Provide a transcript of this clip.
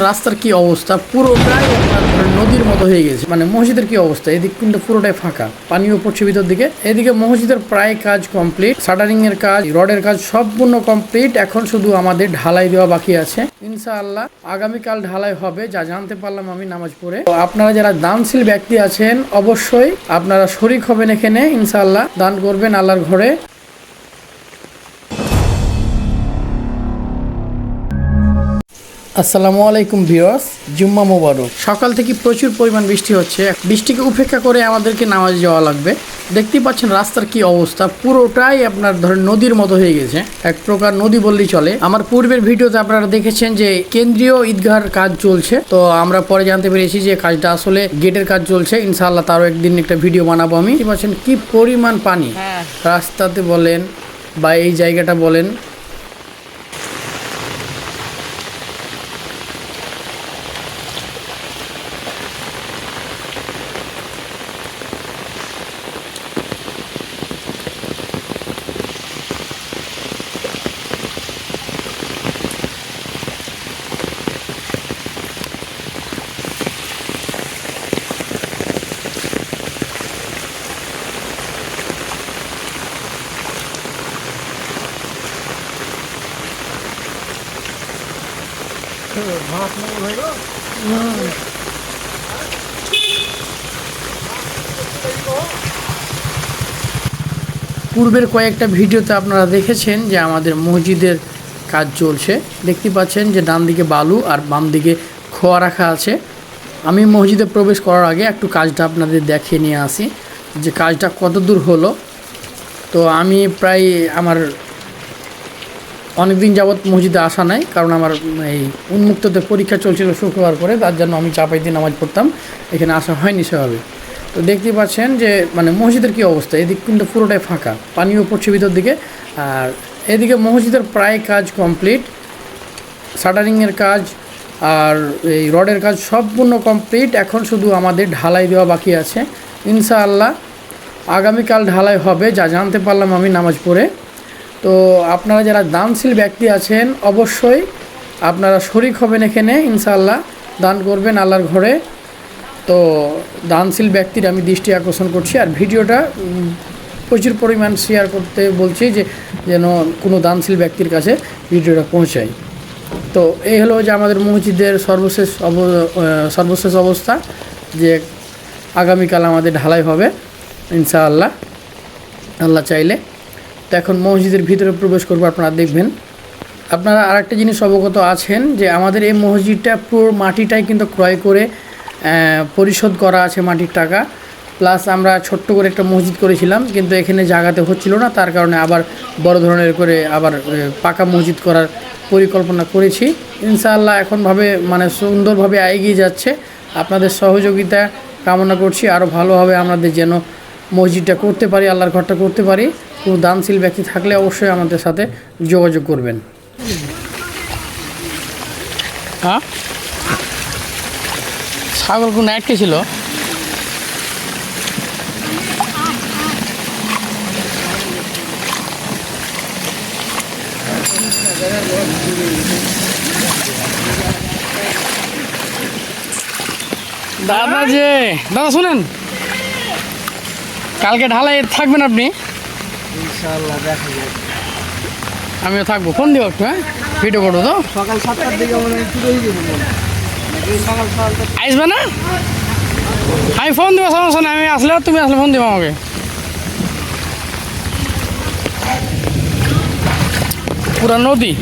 রাস্তার কি অবস্থা? পুরোটাই নদীর মতো হয়ে গেছে। মানে মসজিদের কি অবস্থা? এদিক কিন্তু পুরোটাই ফাঁকা। পানিও পড়ছে ভিতর দিকে। এদিকে মসজিদের প্রায় কাজ কমপ্লিট শাটারিং এর কাজ, রডের কাজ সম্পূর্ণ কমপ্লিট এখন শুধু আমাদের ঢালাই দেওয়া বাকি আছে। ইনশাআল্লাহ আগামীকাল ঢালাই হবে। যা জানতে পারলাম আমি নামাজ পড়ে। তো আপনারা যারা দানশীল ব্যক্তি আছেন, অবশ্যই আপনারা শরিক হবেন এখানে। ইনশাআল্লাহ দান করবেন আল্লাহর ঘরে। আসসালামু আলাইকুম ভিউয়ার্স জুম্মা মোবারক। সকাল থেকে প্রচুর পরিমাণ বৃষ্টি হচ্ছে। বৃষ্টিকে উপেক্ষা করে আমাদেরকে নামাজ যাওয়া লাগবে। দেখতেই পাচ্ছেন রাস্তার কি অবস্থা। পুরোটাই আপনার ধরেন নদীর মতো হয়ে গেছে। এক প্রকার নদী বললেই চলে। আমার পূর্বের ভিডিওতে আপনারা দেখেছেন যে কেন্দ্রীয় ঈদগাহর কাজ চলছে। তো আমরা পরে জানতে পেরেছি যে কাজটা আসলে গেটের কাজ চলছে। ইনশাআল্লাহ তারও একদিন একটা ভিডিও বানাবো আমি। দেখতে পাচ্ছেন কি পরিমাণ পানি। রাস্তাতে বলেন বা এই জায়গাটা বলেন পূর্বের কয়েকটা ভিডিওতে আপনারা দেখেছেন যে আমাদের মসজিদের কাজ চলছে। দেখতে পাচ্ছেন যে ডান দিকে বালু আর বাম দিকে খোয়া রাখা আছে। আমি মসজিদে প্রবেশ করার আগে একটু কাজটা আপনাদের দেখিয়ে নিয়ে আসি যে কাজটা কত দূর হলো। তো আমি প্রায় আমার অনেক দিন যাবৎ মসজিদে আসা নাই, কারণ আমার এই উন্মুক্ততে পরীক্ষা চলছিল শুক্রবার করে, তার জন্য আমি চাপাই দিয়ে নামাজ পড়তাম। এখানে আসা হয়নি সেভাবে। তো দেখতে পাচ্ছেন যে মানে মসজিদের কি অবস্থা? এদিক কিন্তু পুরোটাই ফাঁকা পানিও পড়ছে ভিতর দিকে। আর এদিকে মসজিদের প্রায় কাজ কমপ্লিট, শাটারিংয়ের কাজ আর এই রডের কাজ সম্পূর্ণ কমপ্লিট। এখন শুধু আমাদের ঢালাই দেওয়া বাকি আছে। ইনশাআল্লাহ আগামীকাল ঢালাই হবে, যা জানতে পারলাম আমি নামাজ পড়ে। তো আপনারা যারা দানশীল ব্যক্তি আছেন, অবশ্যই আপনারা শরিক হবেন এখানে, ইনশাআল্লাহ। দান করবেন আল্লাহর ঘরে। তো দানশীল ব্যক্তির আমি দৃষ্টি আকর্ষণ করছি। আর ভিডিওটা প্রচুর পরিমাণ শেয়ার করতে বলছি যে, যেন কোনো দানশীল ব্যক্তির কাছে ভিডিওটা পৌঁছায়। তো এই হলো যে আমাদের মসজিদের সর্বশেষ অব সর্বশেষ অবস্থা, যে আগামীকাল আমাদের ঢালাই হবে, ইনশাআল্লাহ। আল্লাহ চাইলে তো এখন মসজিদের ভিতরে প্রবেশ করব, আপনারা দেখবেন। আপনারা আরেকটা জিনিস অবগত আছেন যে আমাদের এই মসজিদটা পুরো মাটিটাই কিন্তু ক্রয় করে পরিশোধ করা আছে মাটির টাকা। প্লাস আমরা ছোট্ট করে একটা মসজিদ করেছিলাম, কিন্তু এখানে জায়গাতে হচ্ছিল না। তার কারণে আবার বড় ধরনের করে আবার পাকা মসজিদ করার পরিকল্পনা করেছি। ইনশাআল্লাহ এখনভাবে মানে সুন্দরভাবে এগিয়ে যাচ্ছে। আপনাদের সহযোগিতা কামনা করছি। আরও ভালোভাবে আমাদের যেন মসজিদটা করতে পারি, আল্লাহর ঘরটা করতে পারি। কোনো দানশীল ব্যক্তি থাকলে অবশ্যই আমাদের সাথে যোগাযোগ করবেন। হ্যাঁ? ছাগল কোন আটকে ছিল? দাদা যে দাদা শুনেন। কালকে ঢালাই থাকবেন আপনি? আমিও থাকব। ফোন দিও একটু হ্যাঁ? ভিডিও করব তো। সকাল সাতটার দিকে আসবে না? আমি ফোন দেবো সমস্যা নেই। আমি আসলে তুমি আসলে ফোন দেবো আমাকে। পুরা নদী?